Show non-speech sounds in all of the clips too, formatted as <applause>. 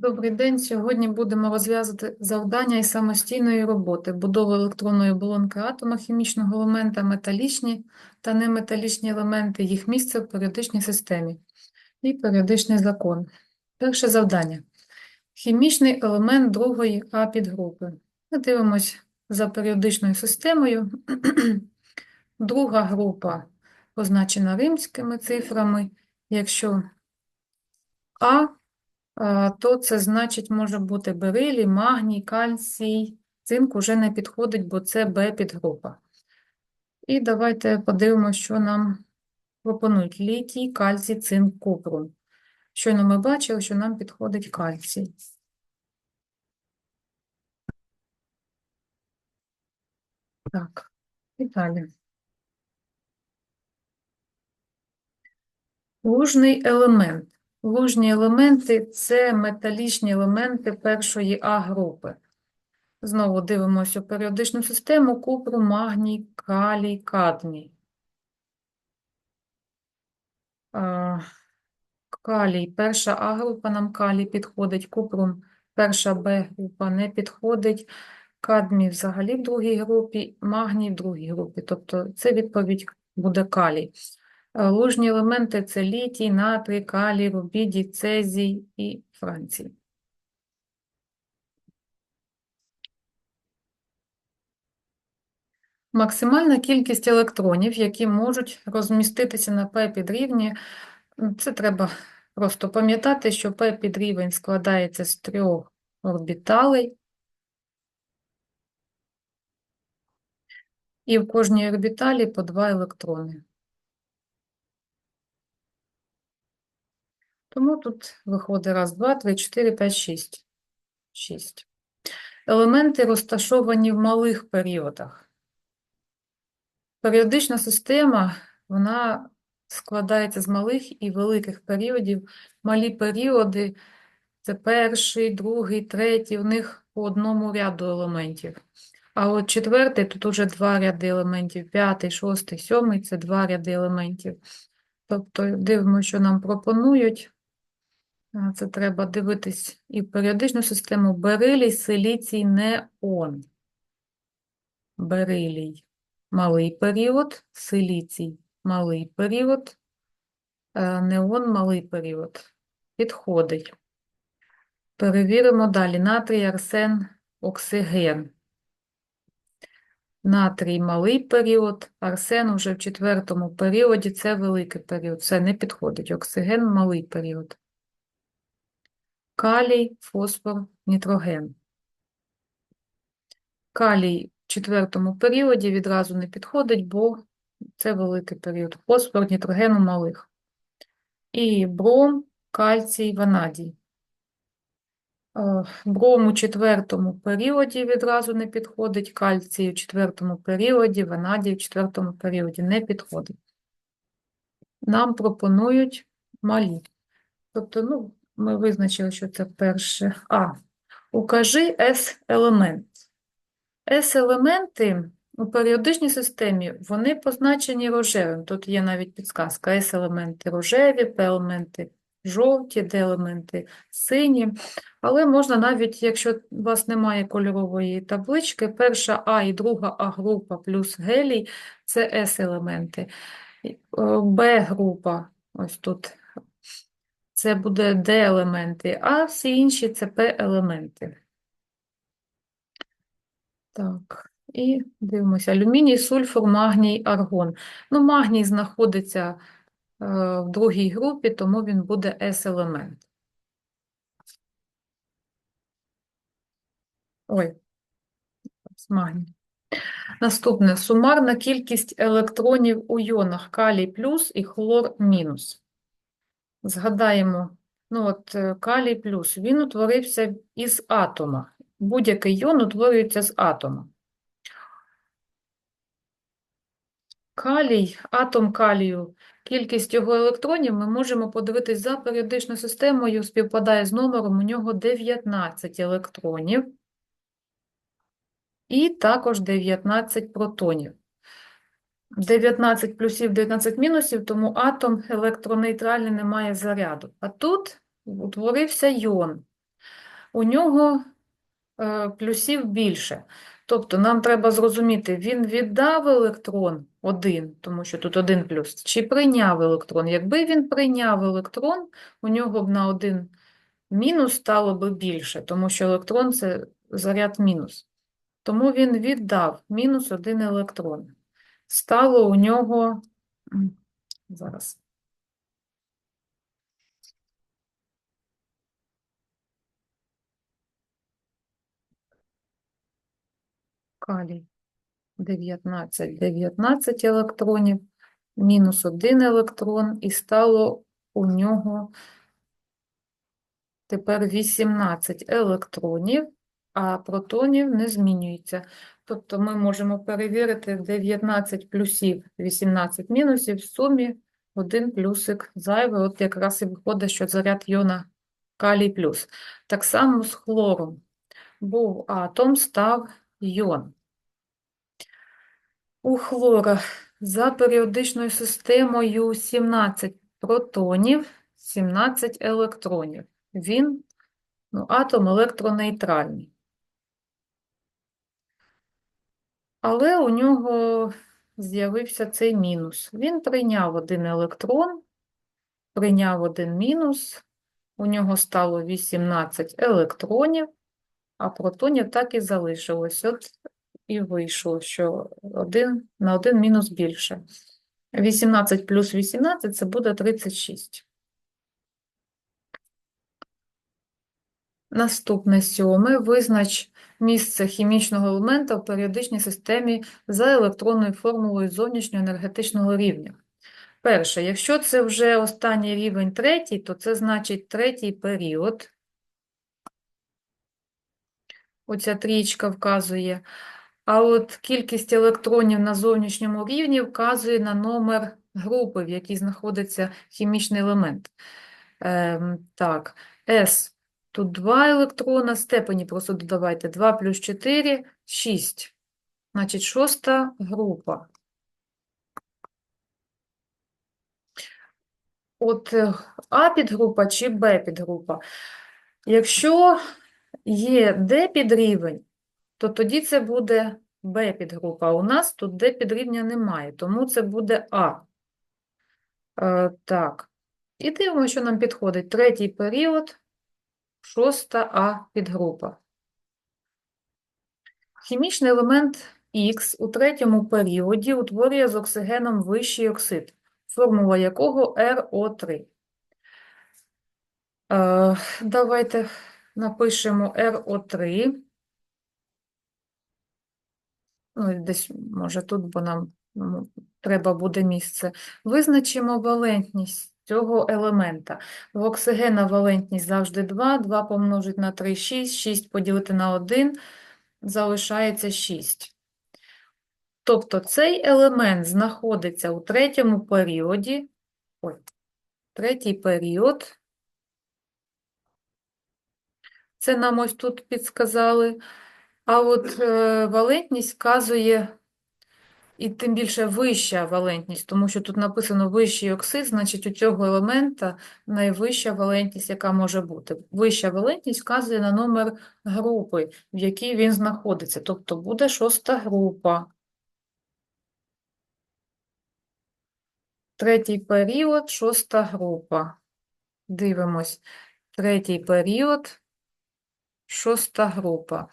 Добрий день. Сьогодні будемо розв'язати завдання із самостійної роботи, будови електронної оболонки атома хімічного елемента, металічні та неметалічні елементи, їх місце в періодичній системі і періодичний закон. Перше завдання. Хімічний елемент другої А підгрупи. Ми дивимось за періодичною системою. <clears throat> Друга група позначена римськими цифрами. Якщо а, то це значить може бути берилій, магній, кальцій. Цинк уже не підходить, бо це Б підгрупа. І давайте подивимося, що нам пропонують літій, кальцій, цинк, купрум. Щойно ми бачили, що нам підходить кальцій. Так, і далі. Лужний елемент. Лужні елементи це металічні елементи першої А-групи. Знову дивимося періодичну систему купру, магній, калій, кадмій. Калій, перша А-група нам калій підходить, купрум, перша Б-група не підходить, кадмій взагалі в другій групі, магній в другій групі. Тобто це відповідь буде калій. Е, Лужні елементи це літій, натрій, калій, рубідій, цезій і францій. Максимальна кількість електронів, які можуть розміститися на P підрівні, це треба просто пам'ятати, що P підрівень складається з трьох орбіталей, і в кожній орбіталі по два електрони. Тому тут виходить раз, два, три, чотири, п'ять, шість. Шість. Елементи розташовані в малих періодах. Періодична система, вона складається з малих і великих періодів. Малі періоди – це перший, другий, третій, у них по одному ряду елементів. А от четвертий, тут уже два ряди елементів, п'ятий, шостий, сьомий – це два ряди елементів. Тобто дивимося, що нам пропонують. Це треба дивитись і періодичну систему берилій, силіцій, неон. Берилій – малий період, силіцій – малий період, е, неон – малий період. Підходить. Перевіримо далі. Натрій, арсен, оксиген. Натрій – малий період, арсен уже в четвертому періоді – це великий період. Це не підходить. Оксиген – малий період калій, фосфор, нітроген. Калій в четвертому періоді відразу не підходить, бо це великий період. Фосфор, нітроген у малих. І бром, кальцій, ванадій. Е, бром у четвертому періоді відразу не підходить, кальцій у четвертому періоді, ванадій у четвертому періоді не підходить. Нам пропонують малі. Тобто, ну, ми визначили, що це перше. А. Укажи S-елемент. S-елементи у періодичній системі, вони позначені рожевим. Тут є навіть підсказка. S-елементи рожеві, P-елементи жовті, D-елементи сині. Але можна навіть, якщо у вас немає кольорової таблички, перша А і друга А-група плюс гелій – це S-елементи. Б-група, ось тут це буде D-елементи, а всі інші це P-елементи. Так, і дивимося. Алюміній, сульфур, магній, аргон. Ну, магній знаходиться е, в другій групі, тому він буде S-елемент. Ой, магній. Наступне сумарна кількість електронів у йонах калій плюс і хлор мінус. Згадаємо, ну от е, калій плюс, він утворився із атома. Будь-який йон утворюється з атома. Калій, атом калію, кількість його електронів ми можемо подивитись за періодичною системою, співпадає з номером, у нього 19 електронів і також 19 протонів. 19 плюсів, 19 мінусів, тому атом електронейтральний не має заряду. А тут утворився йон. у нього е, плюсів більше. Тобто нам треба зрозуміти, він віддав електрон один, тому що тут один плюс, чи прийняв електрон. Якби він прийняв електрон, у нього б на один мінус стало би більше, тому що електрон це заряд мінус. Тому він віддав мінус один електрон. Стало у нього зараз. Калій 19, 19 електронів, мінус 1 електрон, і стало у нього тепер 18 електронів, а протонів не змінюється. Тобто ми можемо перевірити 19 плюсів, 18 мінусів, в сумі 1 плюсик зайвий. От якраз і виходить, що заряд йона калій плюс. Так само з хлором. Був атом, став йон. У хлора за періодичною системою 17 протонів, 17 електронів. Він, ну, атом електронейтральний. Але у нього з'явився цей мінус. Він прийняв один електрон, прийняв один мінус, у нього стало 18 електронів, а протонів так і залишилось. От і вийшло, що один, на один мінус більше. 18 плюс 18 – це буде 36. Наступне сьоме. Визнач місце хімічного елемента в періодичній системі за електронною формулою зовнішнього енергетичного рівня. Перше, якщо це вже останній рівень третій, то це значить третій період. Оця трієчка вказує. А от кількість електронів на зовнішньому рівні вказує на номер групи, в якій знаходиться хімічний елемент. Ем, так, S. Тут 2 електрона, степені просто додавайте. 2 плюс 4 – 6. Значить, шоста група. От е, А підгрупа чи Б підгрупа. Якщо є Д підрівень, то тоді це буде Б підгрупа. А у нас тут Д підрівня немає, тому це буде А. Е, так. І дивимося, що нам підходить. Третій період, шоста А підгрупа. Хімічний елемент Х у третьому періоді утворює з оксигеном вищий оксид, формула якого РО3. Е, давайте напишемо РО3. Ну, десь, може, тут, бо нам ну, треба буде місце. Визначимо валентність цього елемента. В оксигена валентність завжди 2, 2 помножить на 3 – 6, 6 поділити на 1 залишається 6. Тобто цей елемент знаходиться у третьому періоді, ой, третій період, це нам ось тут підсказали, а от е, валентність вказує, і тим більше вища валентність, тому що тут написано вищий оксид, значить у цього елемента найвища валентність, яка може бути. Вища валентність вказує на номер групи, в якій він знаходиться, тобто буде шоста група. Третій період, шоста група. Дивимось. Третій період, шоста група.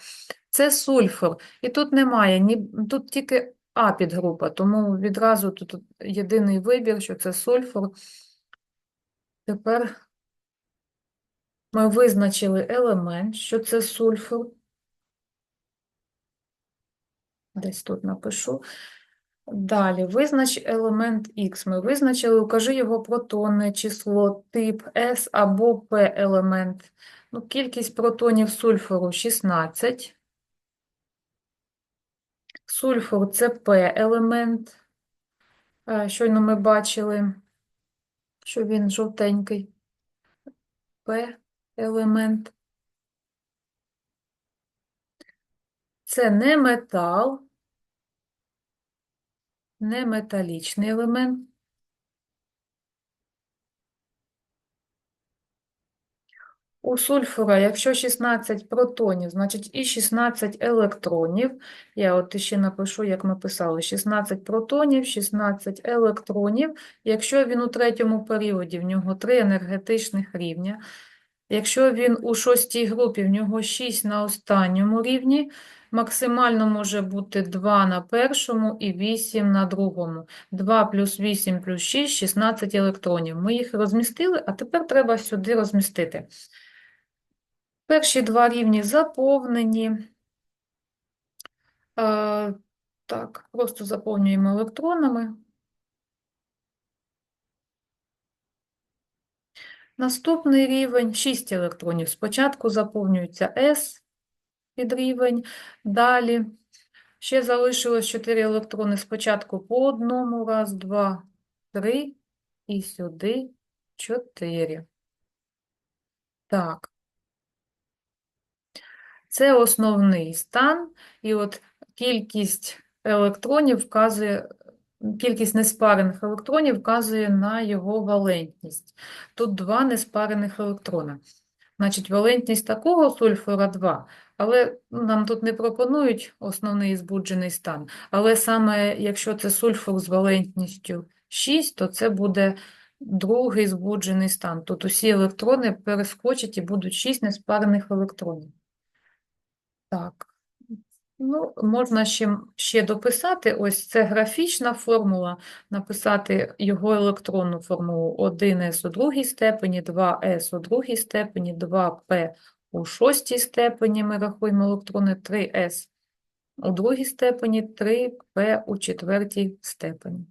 Це сульфур. І тут немає, ні, тут тільки А підгрупа, тому відразу тут єдиний вибір, що це сульфур. Тепер ми визначили елемент, що це сульфур. Десь тут напишу. Далі, визнач елемент Х. Ми визначили, укажи його протонне число, тип S або P елемент. Ну, кількість протонів сульфуру 16. Сульфур – це P елемент. Е, Щойно ми бачили, що він жовтенький. П-елемент. Це не метал, не металічний елемент. У сульфура, якщо 16 протонів, значить і 16 електронів. Я от ще напишу, як ми писали, 16 протонів, 16 електронів. Якщо він у третьому періоді, в нього 3 енергетичних рівня. Якщо він у шостій групі, в нього 6 на останньому рівні, максимально може бути 2 на першому і 8 на другому. 2 плюс 8 плюс 6 – 16 електронів. Ми їх розмістили, а тепер треба сюди розмістити. Перші два рівні заповнені. Е, так, просто заповнюємо електронами. Наступний рівень 6 електронів. Спочатку заповнюється S під рівень, далі ще залишилось 4 електрони. Спочатку по одному, раз, два, три, і сюди 4. Так. Це основний стан, і от кількість електронів вказує, кількість неспарених електронів вказує на його валентність. Тут два неспарених електрона. Значить, валентність такого сульфура 2, але ну, нам тут не пропонують основний збуджений стан. Але саме якщо це сульфур з валентністю 6, то це буде другий збуджений стан. Тут усі електрони перескочать і будуть 6 неспарених електронів. Так. Ну, можна ще, ще дописати, ось це графічна формула, написати його електронну формулу 1s у другій степені, 2s у другій степені, 2p у шостій степені, ми рахуємо електрони, 3s у другій степені, 3p у четвертій степені.